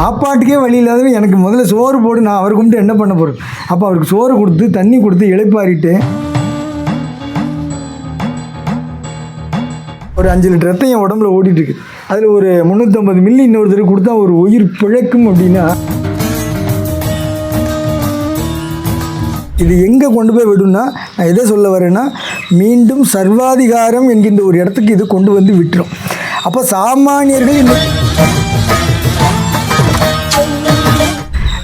சாப்பாட்டுக்கே வழி இல்லாதவன் எனக்கு முதல்ல சோறு போடு நான் அவர் கும்பிட்டு என்ன பண்ண போகிறேன் அப்போ அவருக்கு சோறு கொடுத்து தண்ணி கொடுத்து இழைப்பாரிட்டு ஒரு அஞ்சு லிட்டர் ரத்தம் என் உடம்புல ஓடிட்டுருக்கு. அதில் ஒரு முந்நூற்றம்பது மில்லி இன்னொருத்தருக்கு கொடுத்தா ஒரு உயிர் பிழைக்கும் அப்படின்னா இது எங்கே கொண்டு போய் விடும்னா நான் எதை சொல்ல வரேன்னா மீண்டும் சர்வாதிகாரம் என்கின்ற ஒரு இடத்துக்கு இது கொண்டு வந்து விட்டுரும். அப்போ சாமானியர்கள் இந்த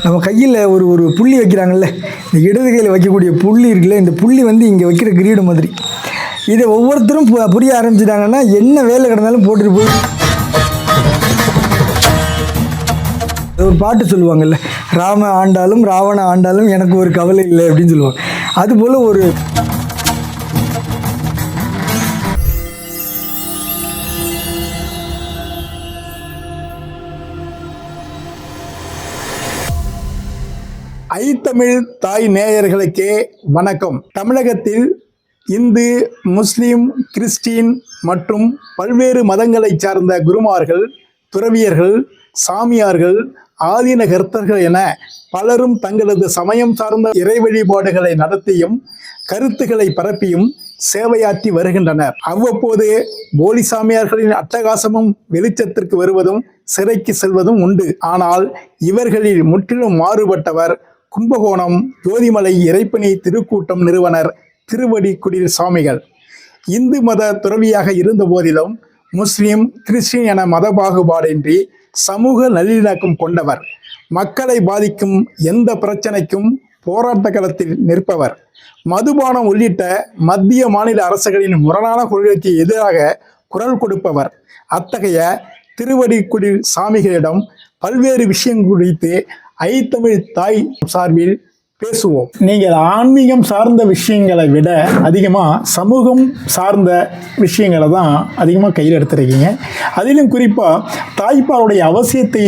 நம்ம கையில் ஒரு ஒரு புள்ளி வைக்கிறாங்கல்ல இந்த இடது கையில் வைக்கக்கூடிய புள்ளி இருக்குல்ல இந்த புள்ளி வந்து இங்கே வைக்கிற கிரீடம் மாதிரி. இதை ஒவ்வொருத்தரும் பு- புரிய ஆரம்பிச்சிட்டாங்கன்னா என்ன வேலை கிடந்தாலும் போட்டுட்டு போய் ஒரு பாட்டு சொல்லுவாங்கல்ல ராம ஆண்டாலும் ராவண ஆண்டாலும் எனக்கு ஒரு கவலை இல்லை அப்படின்னு சொல்லுவாங்க. அதுபோல் ஒரு ஐத்தமிழ் தாய் நேயர்களுக்கே வணக்கம். தமிழகத்தில் இந்து முஸ்லீம் கிறிஸ்டின் மற்றும் பல்வேறு மதங்களைச் சார்ந்த குருமார்கள் துறவியர்கள் சாமியார்கள் ஆதீன கர்த்தர்கள் என பலரும் தங்களது சமயம் சார்ந்த இறை வழிபாடுகளை நடத்தியும் கருத்துக்களை பரப்பியும் சேவையாற்றி வருகின்றனர். அவ்வப்போது போலி சாமியார்களின் அட்டகாசமும் வெளிச்சத்திற்கு வருவதும் சிறைக்கு செல்வதும் உண்டு. ஆனால் இவர்களில் முற்றிலும் மாறுபட்டவர் கும்பகோணம் ஜோதிமலை இறைப்பணி திருக்கூட்டம் நிறுவனர் திருவடிக்குடில் சுவாமிகள் இந்து மத துறவியாக இருந்த போதிலும் முஸ்லிம் கிறிஸ்டின் என மத பாகுபாடின்றி சமூக நல்லிணக்கம் கொண்டவர். மக்களை பாதிக்கும் எந்த பிரச்சனைக்கும் போராட்ட களத்தில் நிற்பவர். மதுபானம் உள்ளிட்ட மத்திய மாநில அரசுகளின் முரணான கொள்கைக்கு எதிராக குரல் கொடுப்பவர். அத்தகைய திருவடிக்குடி சாமிகளிடம் பல்வேறு விஷயங்கள் குறித்து ஐத்தமிழ் தாய் சார்பில் பேசுவோம். நீங்கள் ஆன்மீகம் சார்ந்த விஷயங்களை விட அதிகமாக சமூகம் சார்ந்த விஷயங்களை தான் அதிகமாக கையில் எடுத்துருக்கீங்க. அதிலும் குறிப்பாக தாய்ப்பாலுடைய அவசியத்தை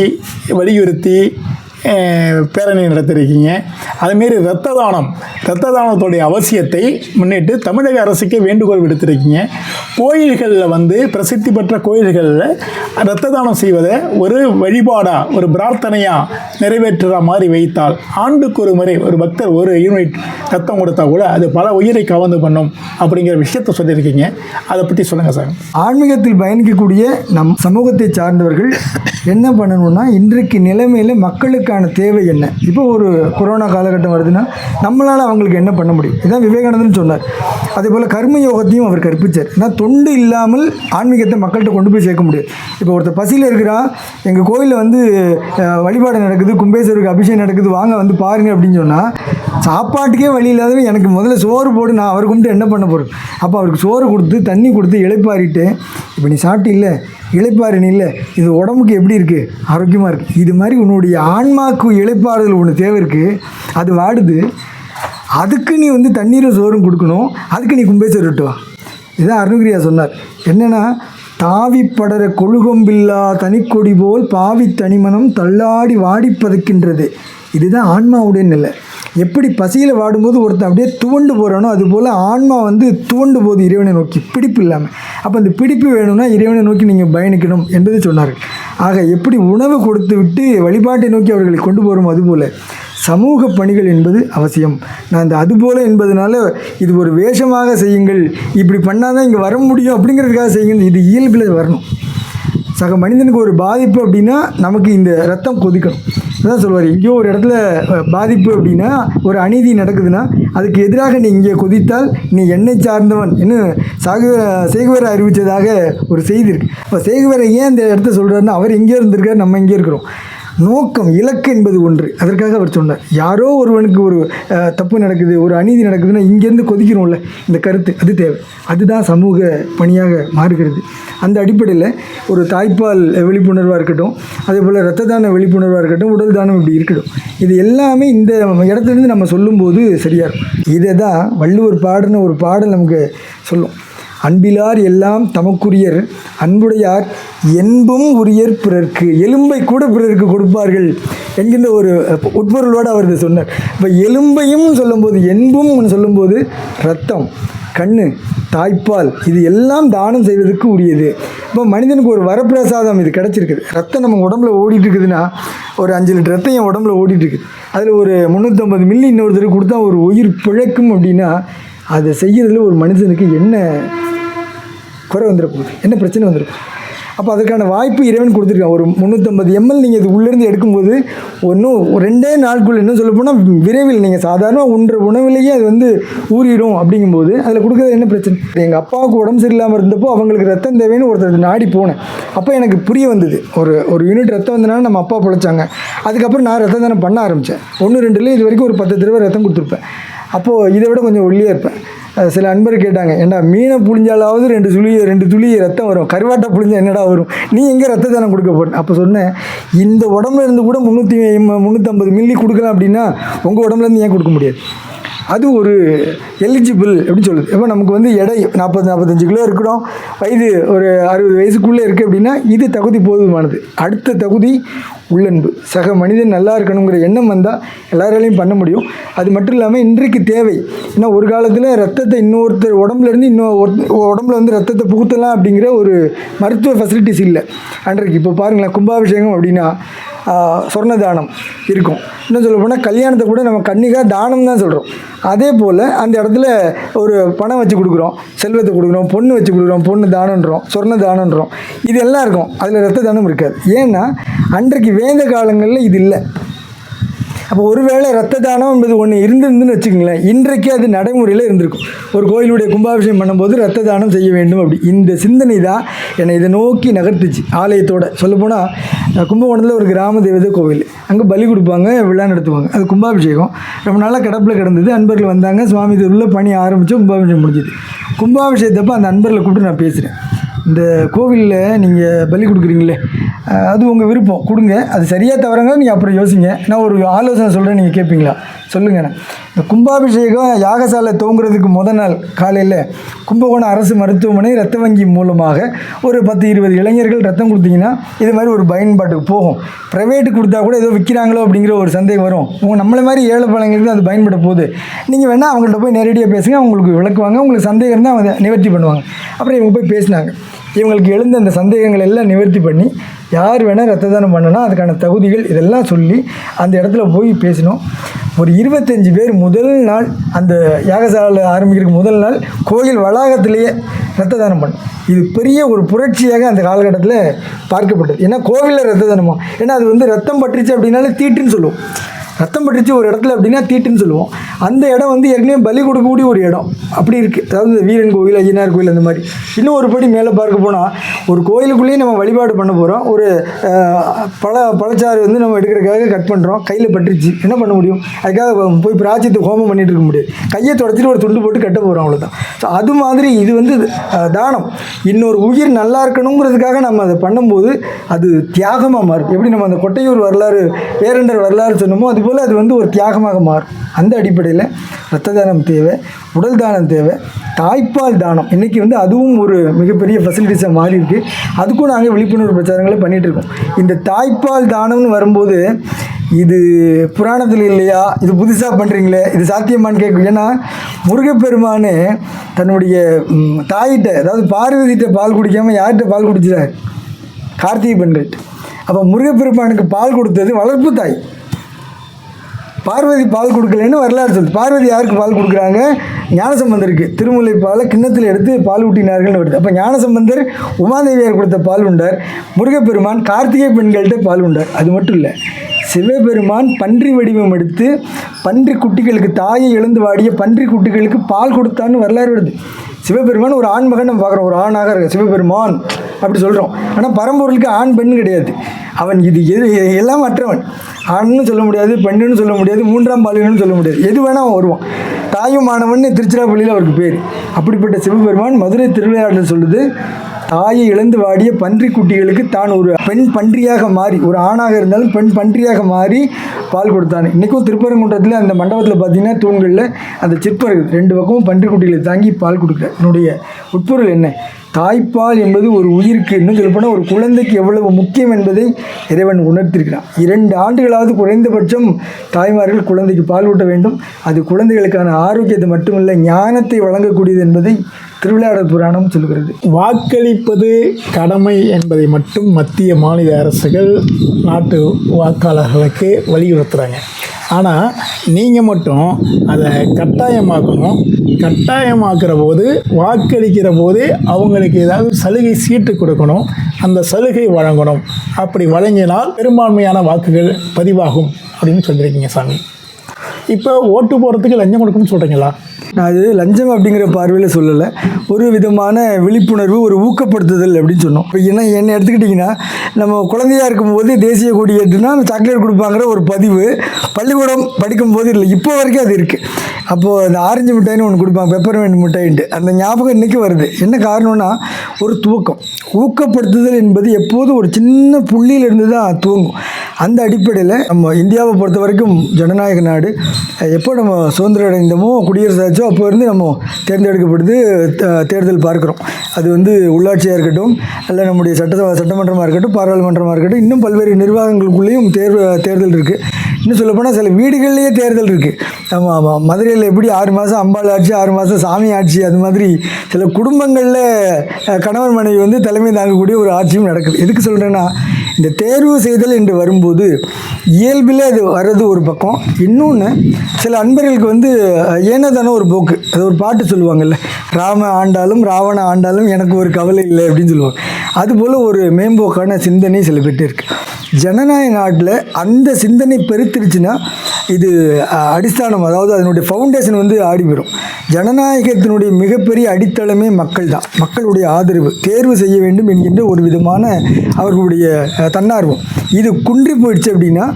வலியுறுத்தி பேரணி நடத்திருக்கீங்க. அதுமாரி இரத்த தானம் இரத்த தானத்துடைய அவசியத்தை முன்னிட்டு தமிழக அரசுக்கே வேண்டுகோள் விடுத்திருக்கீங்க. கோயில்களில் வந்து பிரசித்தி பெற்ற கோயில்களில் இரத்த தானம் செய்வதை ஒரு வழிபாடாக ஒரு பிரார்த்தனையாக நிறைவேற்றுற மாதிரி வைத்தால் ஆண்டுக்கு ஒரு முறை ஒரு பக்தர் ஒரு யூனிட் ரத்தம் கொடுத்தா கூட அது பல உயிரை கவர்ந்து பண்ணும் அப்படிங்கிற விஷயத்த சொல்லியிருக்கீங்க. அதை பற்றி சொல்லுங்கள் சார். ஆன்மீகத்தில் பயணிக்கக்கூடிய நம் சமூகத்தை சார்ந்தவர்கள் என்ன பண்ணணும்னா இன்றைக்கு நிலைமையில் மக்களுக்கான தேவை என்ன? இப்போ ஒரு கொரோனா காலகட்டம் வருதுன்னா நம்மளால் அவங்களுக்கு என்ன பண்ண முடியும்? இதான் விவேகானந்தன் சொன்னார். அதே போல் கர்ம யோகத்தையும் அவர் கற்பித்தார் ஏன்னா தொண்டு இல்லாமல் ஆன்மீகத்தை மக்கள்கிட்ட கொண்டு போய் சேர்க்க முடியாது இப்போ ஒருத்தர் பசியில் இருக்கிறா எங்கள் கோயிலில் வந்து வழிபாடு நடக்குது கும்பேஸ்வருக்கு அபிஷேகம் நடக்குது வாங்க வந்து பாருங்க அப்படின்னு சொன்னால் சாப்பாட்டுக்கே வழி இல்லாதவன் எனக்கு முதல்ல சோறு போடு நான் அவர் கும்பிட்டு என்ன பண்ண போகிறேன் அப்போ அவருக்கு சோறு கொடுத்து தண்ணி கொடுத்து இழைப்பாரிட்டு இப்போ நீ சாப்பிட்டு இல்லை இளைப்பாறு நீ இல்லை. இது உடம்புக்கு எப்படி இருக்குது ஆரோக்கியமாக இருக்குது இது மாதிரி உன்னுடைய ஆன்மாக்கு இழைப்பாறுதல் ஒன்று தேவை இருக்குது அது வாடுது. அதுக்கு நீ வந்து தண்ணீரும் சோறும் கொடுக்கணும். அதுக்கு நீ கும்பேஸ்வரர் விட்டு வா. இதுதான் அருணகிரியா சொன்னார். என்னென்னா தாவி படர கொழுகொம்பில்லா தனிக்கொடி போல் பாவி தனிமனம் தள்ளாடி வாடி பதைக்கின்றது இதுதான் ஆன்மாவுடைய நிலை. எப்படி பசியில் வாடும்போது ஒருத்தன் அப்படியே துவண்டு போகிறானோ அதுபோல் ஆன்மா வந்து துவண்டு போகுது இறைவனை நோக்கி. பிடிப்பு இல்லாமல் அப்போ அந்த பிடிப்பு வேணும்னா இறைவனை நோக்கி நீங்கள் பயணிக்கணும் என்பது சொன்னார்கள். ஆக எப்படி உணவு கொடுத்து விட்டு வழிபாட்டை நோக்கி அவர்களை கொண்டு போகிறோம் அதுபோல் சமூக பணிகள் என்பது அவசியம். நான் இந்த அதுபோல் என்பதனால இது ஒரு வேஷமாக செய்யுங்கள். இப்படி பண்ணாதான் இங்கே வர முடியும் அப்படிங்கிறதுக்காக செய்யுங்கள். இது இயல்பில் வரணும். சக மனிதனுக்கு ஒரு பாதிப்பு அப்படின்னா நமக்கு இந்த ரத்தம் கொதிக்கணும். அதான் சொல்லுவார் எங்கேயோ ஒரு இடத்துல பாதிப்பு அப்படின்னா ஒரு அநீதி நடக்குதுன்னா அதுக்கு எதிராக நீ இங்கே குதித்தால் நீ என்னை சார்ந்தவன். என்ன சாகு சேகுவரை அறிவித்ததாக ஒரு செய்தி இருக்குது இப்போ சேகுவரை ஏன் இந்த இடத்த சொல்கிறாருன்னா அவர் இங்கே இருந்திருக்கார் நம்ம இங்கே இருக்கிறோம். நோக்கம் இலக்கு என்பது ஒன்று. அதற்காக அவர் சொன்னார். யாரோ ஒருவனுக்கு ஒரு தப்பு நடக்குது ஒரு அநீதி நடக்குதுன்னா இங்கேருந்து கொதிக்கிறோம்ல. இந்த கருத்து அது தேவை. அதுதான் சமூக பணியாக மாறுகிறது. அந்த அடிப்படையில் ஒரு தாய்ப்பால் விழிப்புணர்வாக இருக்கட்டும் அதே போல் ரத்த தான விழிப்புணர்வாக இருக்கட்டும் உடல் தானம் இப்படி இருக்கட்டும். இது எல்லாமே இந்த இடத்துலேருந்து நம்ம சொல்லும்போது சரியாக இருக்கும். இதை தான் வள்ளுவர் பாடின ஒரு பாடல் நமக்கு சொல்லும். அன்பிலார் எல்லாம் தமக்குரியர். அன்புடையார் என்பும் உரியர் பிறர்க்கு எலும்பை கூட பிறருக்கு கொடுப்பார்கள் என்கின்ற ஒரு உட்பொருளோடு அவர் இதை சொன்னார். இப்போ எலும்பையும் சொல்லும்போது என்பும் சொல்லும்போது ரத்தம் கண்ணு தாய்ப்பால் இது எல்லாம் தானம் செய்வதற்கு உரியது. இப்போ மனிதனுக்கு ஒரு வரப்பிரசாதம் இது கிடச்சிருக்குது. ரத்தம் நம்ம உடம்புல ஓடிட்டு இருக்குதுன்னா ஒரு அஞ்சு லிட்டர் ரத்தம் என் உடம்புல ஓடிட்டு இருக்குது அதில் ஒரு முந்நூற்றம்பது மில்லி இன்னொருத்தருக்கு கொடுத்தா ஒரு உயிர் பிழைக்கும் அப்படின்னா அதை செய்கிறதுல ஒரு மனுஷனுக்கு என்ன குறை வந்துட என்ன பிரச்சனை வந்துடும் அப்போ அதுக்கான வாய்ப்பு இறைவன் கொடுத்துருக்கான். ஒரு முந்நூற்றம்பது எம்எல் நீங்கள் இது உள்ளேருந்து எடுக்கும்போது ஒன்றும் ரெண்டே நாட்குள்ள இன்னும் சொல்ல போனால் விரைவில் நீங்கள் சாதாரணமாக உன்ற உணவிலேயே அது வந்து ஊறிடும் அப்படிங்கும்போது அதில் கொடுக்குறது என்ன பிரச்சனை? எங்கள் அப்பாவுக்கு உடம்பு சரியில்லாமல் இருந்தப்போ அவங்களுக்கு ரத்தம் தேவைன்னு ஒருத்தர் நாடி போனேன். அப்போ எனக்கு புரிய வந்தது. ஒரு ஒரு யூனிட் ரத்தம் வந்தனால நம்ம அப்பா பிழைச்சாங்க. அதுக்கப்புறம் நான் ரத்தம் தானே பண்ண ஆரம்பித்தேன் ஒன்று ரெண்டுலேயும் இது வரைக்கும் ஒரு பத்து தடவை ரத்தம் கொடுத்துருப்பேன். அப்போது இதை விட கொஞ்சம் ஒல்லியாக இருப்பேன். சில அன்பர் கேட்டாங்க ஏண்டா மீனை புழிஞ்சாலாவது ரெண்டு துளி ரெண்டு துளி ரத்தம் வரும். கருவாட்டை புழிஞ்சால் என்னடா வரும்? நீ எங்கே ரத்த தானம் கொடுக்க போறேன் அப்போ சொன்னேன் இந்த உடம்புல இருந்து கூட முந்நூற்றி முந்நூற்றம்பது மில்லி கொடுக்கலாம் அப்படின்னா உங்கள் உடம்புலேருந்து ஏன் கொடுக்க முடியாது? அது ஒரு எலிஜிபிள் அப்படின்னு சொல்லுது இப்போ நமக்கு வந்து எடை நாற்பது நாற்பத்தஞ்சு கிலோ இருக்கிறோம் வயது ஒரு அறுபது வயசுக்குள்ளே இருக்குது அப்படின்னா இது தகுதி போதுமானது. அடுத்த தகுதி உள்ளன்பு. சக மனிதன் நல்லா இருக்கணுங்கிற எண்ணம் வந்தால் எல்லாராலையும் பண்ண முடியும். அது மட்டும் இல்லாமல் இன்றைக்கு தேவை. ஏன்னா ஒரு காலத்தில் ரத்தத்தை இன்னொருத்தர் உடம்புல இருந்து இன்னொரு உடம்புல வந்து ரத்தத்தை புகுத்தலாம் அப்படிங்கிற ஒரு மருத்துவ ஃபெசிலிட்டிஸ் இல்லை. அன்றைக்கு இப்போ பாருங்களேன் கும்பாபிஷேகம் அப்படின்னா சொர்ண தானம் இருக்கும். இன்னும் சொல்ல போனால் கல்யாணத்தை கூட நம்ம கன்னிகா தானம் தான் சொல்கிறோம் அதே போல் அந்த இடத்துல ஒரு பணம் வச்சு கொடுக்குறோம் செல்வத்தை கொடுக்குறோம் பொண்ணு வச்சு கொடுக்குறோம் பொண்ணு தானன்றோம் சொர்ண தானன்றோம் இது எல்லாம் இருக்கும். அதில் ரத்த தானம் இருக்காது. ஏன்னா அன்றைக்கு வேந்த காலங்களில் இது இல்லை. அப்போ ஒருவேளை ரத்த தானம் என்பது ஒன்று இருந்திருந்துன்னு வச்சுக்கோங்களேன் இன்றைக்கு அது நடைமுறையில் இருந்திருக்கும். ஒரு கோயிலுடைய கும்பாபிஷேகம் பண்ணும்போது ரத்த தானம் செய்ய வேண்டும் அப்படி. இந்த சிந்தனை தான் என்னை இதை நோக்கி நகர்த்துச்சு ஆலயத்தோட. சொல்லப்போனால் கும்பகோணத்தில் ஒரு கிராம தேவதை கோவில். அங்கே பலி கொடுப்பாங்க விழா நடத்துவாங்க. அது கும்பாபிஷேகம். ரொம்ப நாளாக கிடப்பில் கிடந்தது அன்பர்கள் வந்தாங்க சுவாமி திருவிழா பணி ஆரம்பித்து கும்பாபிஷேகம் முடிஞ்சது. கும்பாபிஷேகத்தப்போ அந்த அன்பர்களை கூப்பிட்டு நான் பேசுகிறேன் இந்த கோவிலில் நீங்கள் பலி கொடுக்குறீங்களே அது உங்கள் விருப்பம். கொடுங்க. அது சரியாக தவறாங்க நீங்கள் அப்புறம் யோசிங்க. நான் ஒரு ஆலோசனை சொல்கிறேன் நீங்கள் கேட்பீங்களா சொல்லுங்கண்ணே இந்த கும்பாபிஷேகம் யாகசாலை தூங்குறதுக்கு முத நாள் காலையில் கும்பகோணம் அரசு மருத்துவமனை ரத்த வங்கி மூலமாக ஒரு பத்து இருபது இளைஞர்கள் ரத்தம் கொடுத்தீங்கன்னா இது மாதிரி ஒரு பயன்பாட்டுக்கு போகும். ப்ரைவேட்டு கொடுத்தா கூட ஏதோ விற்கிறாங்களோ அப்படிங்கிற ஒரு சந்தேகம் வரும். உங்கள் நம்மளை மாதிரி ஏழை பழங்களுக்கு அது பயன்பட போகுது. நீங்கள் வேணால் அவங்கள்ட்ட போய் நேரடியாக பேசுங்க. அவங்களுக்கு விளக்குவாங்க. உங்களுக்கு சந்தேகம் தான் அவங்க நிவர்த்தி பண்ணுவாங்க. அப்புறம் இவங்க போய் பேசினாங்க. இவங்களுக்கு எழுந்த அந்த சந்தேகங்கள் எல்லாம் நிவர்த்தி பண்ணி யார் வேணால் ரத்த தானம் பண்ணனா அதுக்கான தகுதிகள் இதெல்லாம் சொல்லி அந்த இடத்துல போய் பேசினோம். ஒரு இருபத்தஞ்சி பேர் முதல் நாள் அந்த யாகசாலை ஆரம்பிக்கிறதுக்கு முதல் நாள் கோயில் வளாகத்திலேயே ரத்த தானம் பண்ணோம். இது பெரிய ஒரு புரட்சியாக அந்த காலகட்டத்தில் பார்க்கப்பட்டது. ஏன்னா கோவிலில் ரத்த தானமா ஏன்னா அது வந்து ரத்தம் பட்டுருச்சு அப்படின்னாலே தீட்டுன்னு சொல்லுவோம். ரத்தம் பட்டுச்சு ஒரு இடத்துல அப்படின்னா தீட்டுன்னு சொல்லுவோம். அந்த இடம் வந்து ஏற்கனவே பலி கொடுக்கக்கூடிய ஒரு இடம். அப்படி இருக்குது அதாவது இந்த வீரன் கோவில் ஐயனார் கோவில் அந்த மாதிரி. இன்னும் ஒரு படி மேலே பார்க்க போனால் ஒரு கோயிலுக்குள்ளேயே நம்ம வழிபாடு பண்ண போகிறோம் ஒரு பழ பழச்சாறு வந்து நம்ம எடுக்கிறதுக்காக கட் பண்ணுறோம் கையில் பட்டுருச்சு. என்ன பண்ண முடியும்? அதுக்காக போய் பிராச்சித்து ஹோமம் பண்ணிட்டு இருக்க முடியாது. கையை தொடச்சிட்டு ஒரு துண்டு போட்டு கட்ட போகிறோம் அவ்வளோதான் ஸோ அது மாதிரி இது வந்து தானம். இன்னொரு உயிர் நல்லா இருக்கணுங்கிறதுக்காக நம்ம அதை பண்ணும்போது அது தியாகமாக மாறும். எப்படி நம்ம அந்த கொட்டையூர் வரலாறு பேரண்டர் வரலாறு சொன்னோமோ அதுபோல் அது வந்து ஒரு தியாகமாக மாறும். அந்த அடிப்படையில் ரத்த தானம் தேவை உடல் தானம் தேவை தாய்ப்பால் தானம். இன்றைக்கி வந்து அதுவும் ஒரு மிகப்பெரிய ஃபெசிலிட்டிஸாக மாறி இருக்குது அதுக்கும் நாங்கள் விழிப்புணர்வு பிரச்சாரங்களை பண்ணிகிட்டு இருக்கோம். இந்த தாய்ப்பால் தானம்னு வரும்போது இது புராணத்தில் இல்லையா? இது புதுசாக பண்ணுறீங்களே இது சாத்தியமான்னு கேட்கும். ஏன்னா முருகப்பெருமானு தன்னுடைய தாயிட்ட அதாவது பார்வதிட்ட பால் குடிக்காமல் யார்கிட்ட பால் குடிச்சிட்டார்? கார்த்திகை பெண்கள்கிட்ட. அப்போ முருகப்பெருமானுக்கு பால் கொடுத்தது வளர்ப்பு தாய். பார்வதி பால் கொடுக்கலன்னு வரலாறு சொல்லுது. பார்வதி யாருக்கு பால் கொடுக்குறாங்க? ஞானசம்பந்தருக்கு. திருமுலை பாலை கிண்ணத்தில் எடுத்து பால் ஊட்டினார்கள்னு வருது. அப்போ ஞானசம்பந்தர் உமாதேவியார் கொடுத்த பால் உண்டார். முருகப்பெருமான் கார்த்திகை பெண்கள்கிட்ட பால் உண்டார். அது மட்டும் இல்லை. சிவபெருமான் பன்றி வடிவம் எடுத்து பன்றி குட்டிகளுக்கு தாயை எழுந்து வாடிய பன்றி குட்டிகளுக்கு பால் கொடுத்தான்னு வரலாறு வருது. சிவபெருமான் ஒரு ஆண் மகன் நம்ம பார்க்குறோம். ஒரு ஆணாக இருக்க சிவபெருமான் அப்படி சொல்கிறோம் ஆனால் பரம்பொருளுக்கு ஆண் பெண் கிடையாது. அவன் இது எது எல்லாம் மற்றவன். ஆண்னு சொல்ல முடியாது பெண்ணுன்னு சொல்ல முடியாது மூன்றாம் பாலினன்னு சொல்ல முடியாது. எது வேணால் அவன் வருவான். தாயும் மாணவன் திருச்சிராப்பள்ளியில் அவருக்கு பேர். அப்படிப்பட்ட சிவபெருமான் மதுரை திருவிளையாடல் சொல்லுது தாயை இழந்து வாடிய பன்றி குட்டிகளுக்கு தான் ஒரு பெண் பன்றியாக மாறி ஒரு ஆணாக இருந்தாலும் பெண் பன்றியாக மாறி பால் கொடுத்தான். இன்றைக்கும் திருப்பரங்குன்றத்தில் அந்த மண்டபத்தில் பார்த்தீங்கன்னா தூண்களில் அந்த சிற்பர்கள் ரெண்டு பக்கமும் பன்றி குட்டிகளை தாங்கி பால் கொடுக்குற என்னுடைய உட்பொருள் என்ன? தாய்ப்பால் என்பது ஒரு உயிருக்கு இன்னும் சொல்லப்போனால் ஒரு குழந்தைக்கு எவ்வளவு முக்கியம் என்பதை இறைவன் உணர்த்திருக்கிறான். இரண்டு ஆண்டுகளாவது குறைந்தபட்சம் தாய்மார்கள் குழந்தைக்கு பால் ஊட்ட வேண்டும். அது குழந்தைகளுக்கான ஆரோக்கியத்தை மட்டுமல்ல ஞானத்தை வழங்கக்கூடியது என்பதை திருவிளையாடல் புராணம் சொல்கிறது. வாக்களிப்பது கடமை என்பதை மட்டும் மத்திய மாநில அரசுகள் நாட்டு வாக்காளர்களுக்கு வலியுறுத்துகிறாங்க ஆனால் நீங்கள் மட்டும் அதை கட்டாயமாக்கணும். கட்டாயமாக்குற போது வாக்களிக்கிற போது அவங்களுக்கு ஏதாவது சலுகை சீட்டு கொடுக்கணும். அந்த சலுகை வழங்கணும். அப்படி வழங்கினால் பெரும்பான்மையான வாக்குகள் பதிவாகும் அப்படின்னு சொல்லியிருக்கீங்க சாமி. இப்போ ஓட்டு போகிறதுக்கு லஞ்சம் கொடுக்கணும்னு சொல்கிறீங்களா நான் அது லஞ்சம் அப்படிங்கிற பார்வையில் சொல்லலை. ஒரு விதமான விழிப்புணர்வு ஒரு ஊக்கப்படுத்துதல் அப்படின்னு சொன்னோம். இப்போ என்ன என்ன எடுத்துக்கிட்டிங்கன்னா நம்ம குழந்தையா இருக்கும்போது தேசிய கொடி ஏற்றுனா சாக்லேட் கொடுப்பாங்கிற ஒரு பதிவு பள்ளிக்கூடம் படிக்கும்போது இல்லை இப்போ வரைக்கும் அது இருக்குது அப்போது அந்த ஆரஞ்சு மிட்டாய்னு ஒன்று கொடுப்பாங்க பெப்பர்மெண்ட் மிட்டாயின்ட்டு. அந்த ஞாபகம் இன்றைக்கி வருது. என்ன காரணம்னா ஒரு துவக்கம். ஊக்கப்படுத்துதல் என்பது எப்போதும் ஒரு சின்ன புள்ளியிலிருந்து தான் துவங்கும். அந்த அடிப்படையில் நம்ம இந்தியாவை பொறுத்த வரைக்கும் ஜனநாயக நாடு. எப்போ நம்ம சுதந்திரம் அடைந்தோமோ குடியரசு ஆச்சோ அப்போ இருந்து நம்ம தேர்ந்தெடுக்கப்படுது தேர்தல் பார்க்குறோம். அது வந்து உள்ளாட்சியாக இருக்கட்டும் அல்ல நம்முடைய சட்ட சட்டமன்றமாக இருக்கட்டும் பாராளுமன்றமாக இருக்கட்டும் இன்னும் பல்வேறு நிர்வாகங்களுக்குள்ளேயும் தேர்வு தேர்தல் இருக்குது இன்னும் சொல்லப்போனால் சில வீடுகள்லேயே தேர்தல் இருக்குது ஆமாம் ஆமாம் மதுரையில் எப்படி ஆறு மாதம் அம்பாள் ஆட்சி ஆறு மாதம் சாமி ஆட்சி அது மாதிரி சில குடும்பங்களில் கணவன் மனைவி வந்து தலைமை தாங்கக்கூடிய ஒரு ஆட்சியும் நடக்குது. எதுக்கு சொல்கிறேன்னா இந்த தேர்வு செய்தல் என்று வரும்போது இயல்பில் அது வர்றது ஒரு பக்கம். இன்னொன்று சில அன்பர்களுக்கு வந்து ஏனதான ஒரு போக்கு. அது ஒரு பாட்டு சொல்லுவாங்கல்ல ராம ஆண்டாலும் ராவண ஆண்டாலும் எனக்கு ஒரு கவலை இல்லை அப்படின்னு சொல்லுவாங்க. அதுபோல் ஒரு மேம்போக்கான சிந்தனை சில பேர்ட்டு இருக்குது ஜனநாயக நாட்டில் அந்த சிந்தனை பெருத்திருச்சுன்னா இது அடிஸ்தானம் அதாவது அதனுடைய ஃபவுண்டேஷன் வந்து ஆடி போயிடும் ஜனநாயகத்தினுடைய மிகப்பெரிய அடித்தளமே மக்கள் தான் மக்களுடைய ஆதரவு. தேர்வு செய்ய வேண்டும் என்கின்ற ஒரு விதமான அவர்களுடைய தன்னார்வம். இது குன்றி போயிடுச்சு அப்படின்னா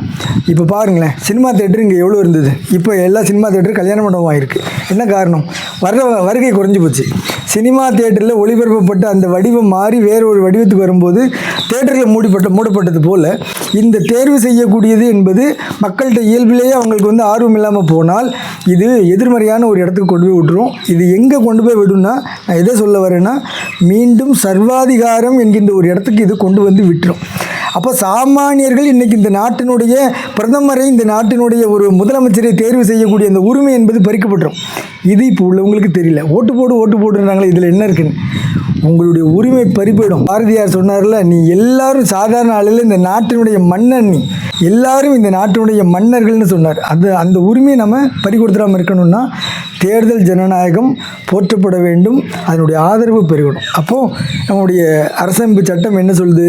இப்போ பாருங்களேன் சினிமா தேட்டர் இங்கே எவ்வளோ இருந்தது? இப்போ எல்லா சினிமா தேட்டரும் கல்யாண மண்டபம் ஆகிருக்கு என்ன காரணம்? வர்ற வருகை குறைஞ்சி போச்சு. சினிமா தேட்டரில் ஒளிபரப்பப்பட்ட அந்த வடிவம் மாறி வேற ஒரு வடிவத்துக்கு வரும்போது தேட்டரில் மூடிப்பட்ட மூடப்பட்டது போல் இந்த தேர்வு செய்யக்கூடியது என்பது மக்கள்கிட்ட இயல்பிலேயே அவங்களுக்கு வந்து ஆர்வம் இல்லாமல் போனால் இது எதிர்மறையான ஒரு இடத்துக்கு கொண்டு போய் விட்டுரும். இது எங்கே கொண்டு போய் விடும்னா நான் எதை சொல்ல வரேன்னா மீண்டும் சர்வாதிகாரம் என்கின்ற ஒரு இடத்துக்கு இது கொண்டு வந்து விட்டுரும். அப்போ சாமானியர்கள் இன்றைக்கி இந்த நாட்டினுடைய பிரதமரை இந்த நாட்டினுடைய ஒரு முதலமைச்சரை தேர்வு செய்யக்கூடிய அந்த உரிமை என்பது பறிக்கப்பட்டுரும். இது இப்போ உள்ளவங்களுக்கு தெரியல. ஓட்டு போடு ஓட்டு போடுறாங்களே இதில் என்ன இருக்குன்னு. உங்களுடைய உரிமை பறிப்பிடும் பாரதியார் சொன்னார்ல நீ எல்லாரும் சாதாரண ஆளில் இந்த நாட்டினுடைய மன்னன் நீ. எல்லாரும் இந்த நாட்டினுடைய மன்னர்கள்னு சொன்னார். அது அந்த உரிமையை நம்ம பறி கொடுத்துடாம இருக்கணும்னா தேர்தல் ஜனநாயகம் போற்றப்பட வேண்டும். அதனுடைய ஆதரவு பெருகணும். அப்போது நம்முடைய அரசமைப்பு சட்டம் என்ன சொல்லுது?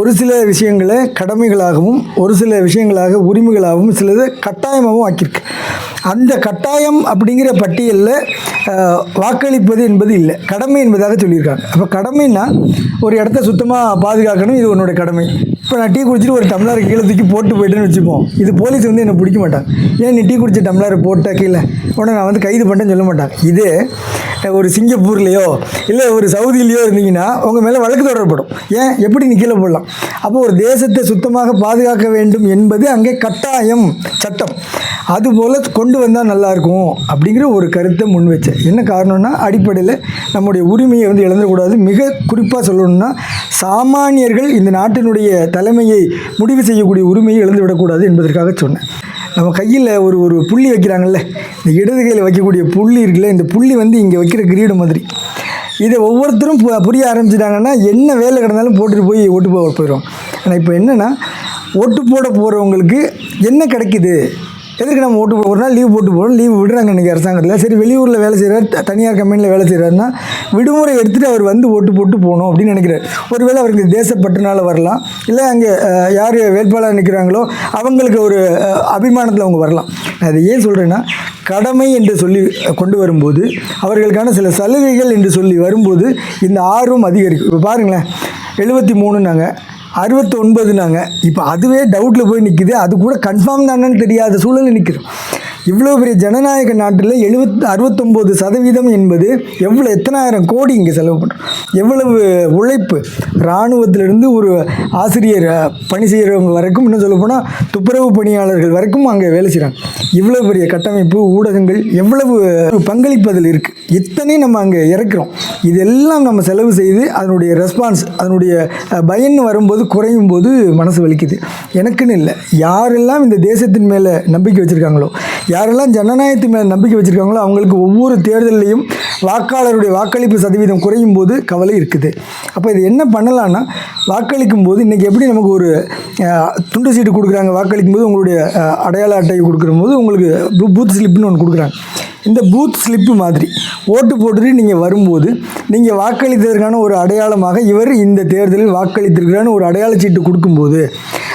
ஒரு சில விஷயங்களை கடமைகளாகவும் ஒரு சில விஷயங்களாக உரிமைகளாகவும் சிலது கட்டாயமாகவும் ஆக்கியிருக்கு. அந்த கட்டாயம் அப்படிங்கிற பட்டியலில் வாக்களிப்பது என்பது இல்லை. கடமை என்பதாக சொல்லியிருக்காங்க. அப்போ கடமைன்னா ஒரு இடத்த சுத்தமாக பாதுகாக்கணும். இது உன்னோட கடமை. இப்போ நான் டீ குடிச்சிட்டு ஒரு டம்ளர் கீழே தூக்கி போட்டு போயிட்டேன்னு வச்சுப்போம். இது போலீஸ் வந்து என்னை பிடிக்க மாட்டாங்க ஏன் நீ டீ குடிச்ச டம்ளரை போட்ட கீழே? உடனே நான் வந்து கைது பண்ணிட்டேன்னு சொல்ல மாட்டாங்க இதே ஒரு சிங்கப்பூர்லேயோ இல்லை ஒரு சவுதியிலையோ இருந்தீங்கன்னா உங்கள் மேலே வழக்கு தொடரப்படும். ஏன்? எப்படி நீ கீழே போடலாம்? அப்போ ஒரு தேசத்தை சுத்தமாக பாதுகாக்க வேண்டும் என்பது அங்கே கட்டாயம் சட்டம். அதுபோல் கொண்டு வந்தால் நல்லாயிருக்கும் அப்படிங்கிற ஒரு கருத்தை முன் வச்சேன். என்ன காரணம்னா அடிப்படையில் நம்முடைய உரிமையை வந்து இழந்துடக்கூடாது. மிக குறிப்பாக சொல்லணும்னா சாமானியர்கள் இந்த நாட்டினுடைய தலைமையை முடிவு செய்யக்கூடிய உரிமையை இழந்து விடக்கூடாது என்பதற்காக சொன்னேன். நம்ம கையில் ஒரு ஒரு புள்ளி வைக்கிறாங்கல்ல இந்த இடது கையில் வைக்கக்கூடிய புள்ளி இருக்குல்ல இந்த புள்ளி வந்து இங்கே வைக்கிற கிரீடு மாதிரி. இதை ஒவ்வொருத்தரும் பு- புரிய ஆரம்பிச்சிட்டாங்கன்னா என்ன வேலை கிடந்தாலும் போட்டுட்டு போய் ஓட்டு போட போயிடும் ஆனால் இப்போ என்னென்னா ஓட்டு போட போகிறவங்களுக்கு என்ன கிடைக்குது? எதுக்கு நம்ம ஓட்டு ஒரு நாள் லீவ் போட்டு போகிறோம் லீவ் விடுறாங்க இன்றைக்கி அரசாங்கத்தில். சரி வெளியூரில் வேலை செய்கிறார் தனியார் கம்பெனியில் வேலை செய்கிறாருன்னா விடுமுறை எடுத்துகிட்டு அவர் வந்து ஓட்டு போட்டு போகணும் அப்படின்னு நினைக்கிறார். ஒருவேளை அவருக்கு தேசப்பற்றுனால வரலாம். இல்லை அங்கே யார் வேட்பாளர் நிற்கிறாங்களோ அவங்களுக்கு ஒரு அபிமானத்தில் அவங்க வரலாம். அது அதை ஏன் சொல்கிறேன்னா கடமை என்று சொல்லி கொண்டு வரும்போது அவர்களுக்கான சில சலுகைகள் என்று சொல்லி வரும்போது இந்த ஆர்வம் அதிகரிக்கும். இப்போ பாருங்களேன் எழுபத்தி மூணுன்னாங்க. அறுபத்தொன்பதுனாங்க. இப்போ அதுவே டவுட்டில் போய் நிற்குது அது கூட கன்ஃபார்ம் தானேன்னு தெரியாத சூழலில் நிற்கிறோம் இவ்வளோ பெரிய ஜனநாயக நாட்டில் எழுபத் அறுபத்தொம்போது சதவீதம் என்பது எவ்வளோ எத்தனாயிரம் கோடி இங்கே செலவு பண்ணுறோம் எவ்வளவு உழைப்பு? இராணுவத்திலிருந்து ஒரு ஆசிரியர் பணி செய்கிறவங்க வரைக்கும் இன்னும் சொல்லப்போனால் துப்புரவு பணியாளர்கள் வரைக்கும் அங்கே வேலை செய்கிறாங்க. இவ்வளோ பெரிய கட்டமைப்பு ஊடகங்கள் எவ்வளவு பங்களிப்பதில் இருக்குது இத்தனை நம்ம அங்கே இறக்குறோம். இதெல்லாம் நம்ம செலவு செய்து அதனுடைய ரெஸ்பான்ஸ் அதனுடைய பயன் வரும்போது குறையும் போது மனசு வலிக்குது. எனக்குன்னு இல்லை. யாரெல்லாம் இந்த தேசத்தின் மேலே நம்பிக்கை வச்சுருக்காங்களோ யாரெல்லாம் ஜனநாயகத்து மேலே நம்பிக்கை வச்சுருக்காங்களோ அவங்களுக்கு ஒவ்வொரு தேர்தலையும் வாக்காளருடைய வாக்களிப்பு சதவீதம் குறையும் போது கவலை இருக்குது. அப்போ இது என்ன பண்ணலான்னா வாக்களிக்கும் போது இன்றைக்கி எப்படி நமக்கு ஒரு துண்டு சீட்டு கொடுக்குறாங்க வாக்களிக்கும் போது உங்களுடைய அடையாள அட்டை கொடுக்குற போது உங்களுக்கு பூ- பூத் ஸ்லிப்னு ஒன்று கொடுக்குறாங்க. இந்த பூத் ஸ்லிப்பு மாதிரி ஓட்டு போட்டுட்டு நீங்கள் வரும்போது நீங்கள் வாக்களித்ததற்கான ஒரு அடையாளமாக இவர் இந்த தேர்தலில் வாக்களித்திருக்கிறான்னு ஒரு அடையாள சீட்டு கொடுக்கும்போது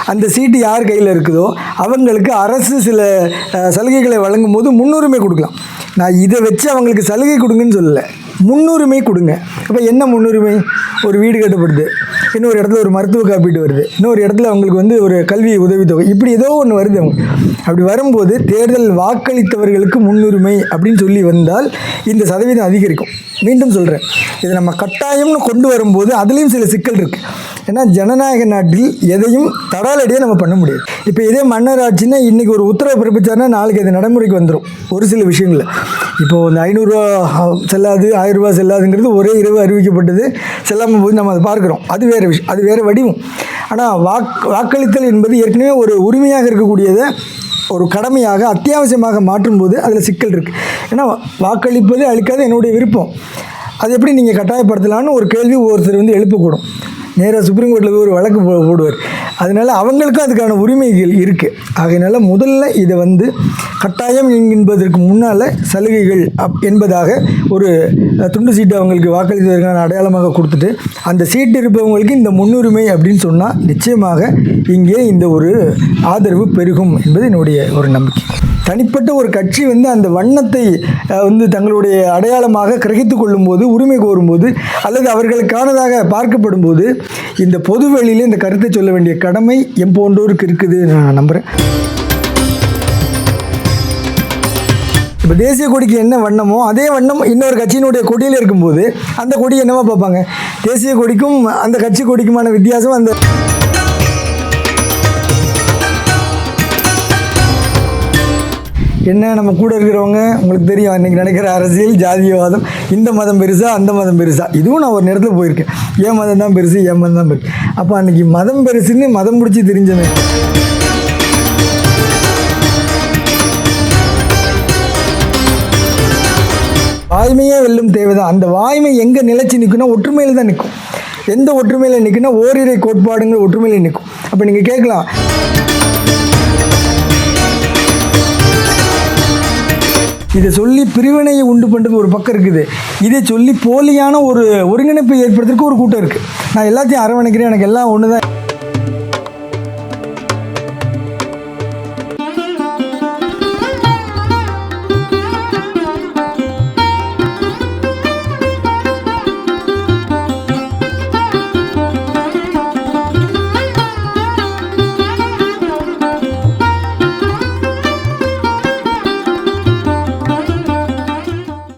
அந்த சீட்டு யார் கையில் இருக்குதோ அவங்களுக்கு அரசு சில சலுகைகளை வழங்கும் போது முன்னுரிமை கொடுக்கலாம். நான் இதை வச்சு அவங்களுக்கு சலுகை கொடுங்கன்னு சொல்லலை. முன்னுரிமை கொடுங்க. அப்போ என்ன முன்னுரிமை? ஒரு வீடு கட்டப்படுது. இன்னொரு இடத்துல ஒரு மருத்துவ காப்பீடு வருது. இன்னொரு இடத்துல அவங்களுக்கு வந்து ஒரு கல்வி உதவித்தொகை. இப்படி ஏதோ ஒன்று வருது அவங்க. அப்படி வரும்போது தேர்தல் வாக்களித்தவர்களுக்கு முன்னுரிமை அப்படின்னு சொல்லி வந்தால் இந்த சதவீதம் அதிகரிக்கும். மீண்டும் சொல்கிறேன் இதை நம்ம கட்டாயம்னு கொண்டு வரும்போது அதுலேயும் சில சிக்கல் இருக்குது ஏன்னா ஜனநாயக நாட்டில் எதையும் தடாலடியாக நம்ம பண்ண முடியாது. இப்போ இதே மன்னர் ஆட்சின்னா இன்றைக்கி ஒரு உத்தரவு பிறப்பிச்சாருன்னா நாளைக்கு அது நடைமுறைக்கு வந்துடும் ஒரு சில விஷயங்கள் இப்போது இந்த ஐநூறுரூவா செல்லாது ஆயிரம் ரூபாய் செல்லாதுங்கிறது ஒரே இரவு அறிவிக்கப்பட்டது. செல்லாமல் போது நம்ம அதை பார்க்குறோம். அது வேறு விஷயம். அது வேறு வடிவம். ஆனால் வாக் வாக்களித்தல் என்பது ஏற்கனவே ஒரு உரிமையாக இருக்கக்கூடியதை ஒரு கடமையாக அத்தியாவசியமாக மாற்றும்போது அதில் சிக்கல் இருக்குது ஏன்னா வாக்களிப்பது அளிக்காது என்னுடைய விருப்பம். அது எப்படி நீங்கள் கட்டாயப்படுத்தலான்னு ஒரு கேள்வி ஒருத்தர் வந்து எழுப்பக்கூடும். நேராக சுப்ரீம் கோர்ட்டில் போய் ஒரு வழக்கு போ போடுவார். அதனால் அவங்களுக்கும் அதுக்கான உரிமைகள் இருக்குது ஆகையினால முதல்ல இதை வந்து கட்டாயம் என்பதற்கு முன்னால் சலுகைகள் அப் என்பதாக ஒரு துண்டு சீட்டு அவங்களுக்கு வாக்களித்ததற்கான அடையாளமாக கொடுத்துட்டு அந்த சீட்டு இருப்பவங்களுக்கு இந்த முன்னுரிமை அப்படின்னு சொன்னால் நிச்சயமாக இங்கே இந்த ஒரு ஆதரவு பெருகும் என்பது என்னுடைய ஒரு நம்பிக்கை. தனிப்பட்ட ஒரு கட்சி வந்து அந்த வண்ணத்தை வந்து தங்களுடைய அடையாளமாக கிரகித்து கொள்ளும்போது உரிமை கோரும்போது அல்லது அவர்களுக்கானதாக பார்க்கப்படும் போது இந்த பொது வெளியில் இந்த கருத்தை சொல்ல வேண்டிய கடமை எம்போன்றோருக்கு இருக்குது நான் நம்புகிறேன் இப்போ தேசிய கொடிக்கு என்ன வண்ணமோ அதே வண்ணம் இன்னொரு கட்சியினுடைய கொடியில் இருக்கும்போது அந்த கொடி என்னவா பார்ப்பாங்க? தேசிய கொடிக்கும் அந்த கட்சி கொடிக்குமான வித்தியாசம் அந்த என்ன நம்ம கூட இருக்கிறவங்க உங்களுக்கு தெரியும் இன்றைக்கி நடக்கிற அரசியல் ஜாதியவாதம் இந்த மதம் பெருசா அந்த மதம் பெருசா. இதுவும் நான் ஒரு நேரத்தில் போயிருக்கேன். என் மதம் தான் பெருசு என் மதம் தான் பெருசு. அப்போ அன்றைக்கி மதம் பெருசுன்னு மதம் பிடிச்சி தெரிஞ்சவன் வாய்மையே வெல்லும் தேவைதான். அந்த வாய்மை எங்கே நிலச்சி நிற்கும்னா ஒற்றுமையில் தான் நிற்கும் எந்த ஒற்றுமையில் நிற்குன்னா ஓரிரை கோட்பாடுங்கிற ஒற்றுமையில் நிற்கும் அப்போ நீங்கள் கேட்கலாம். இதை சொல்லி பிரிவினையை உண்டு பண்ணுறது ஒரு பக்கம் இருக்குது. இதை சொல்லி போலியான ஒரு ஒருங்கிணைப்பை ஏற்படுத்துறதுக்கு ஒரு கூட்டம் இருக்குது நான் எல்லாத்தையும் அரவணைக்கிறேன். எனக்கு எல்லாம் ஒன்று தான்